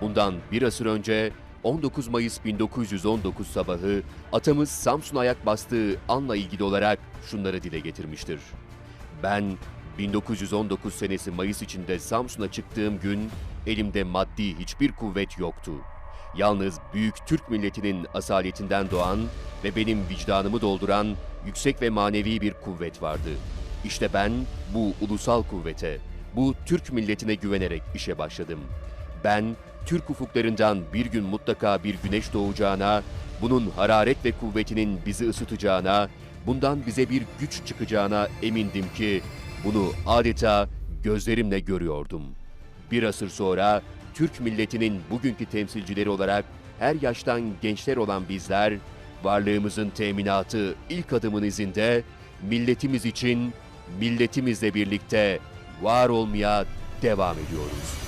Bundan bir asır önce 19 Mayıs 1919 sabahı atamız Samsun'a ayak bastığı anla ilgili olarak şunları dile getirmiştir. Ben 1919 senesi Mayıs içinde Samsun'a çıktığım gün elimde maddi hiçbir kuvvet yoktu. Yalnız büyük Türk milletinin asaletinden doğan ve benim vicdanımı dolduran yüksek ve manevi bir kuvvet vardı. İşte ben bu ulusal kuvvete, bu Türk milletine güvenerek işe başladım. Ben Türk ufuklarından bir gün mutlaka bir güneş doğacağına, bunun hararet ve kuvvetinin bizi ısıtacağına, bundan bize bir güç çıkacağına emindim ki bunu adeta gözlerimle görüyordum. Bir asır sonra Türk milletinin bugünkü temsilcileri olarak her yaştan gençler olan bizler, varlığımızın teminatı ilk adımın izinde milletimiz için milletimizle birlikte var olmaya devam ediyoruz.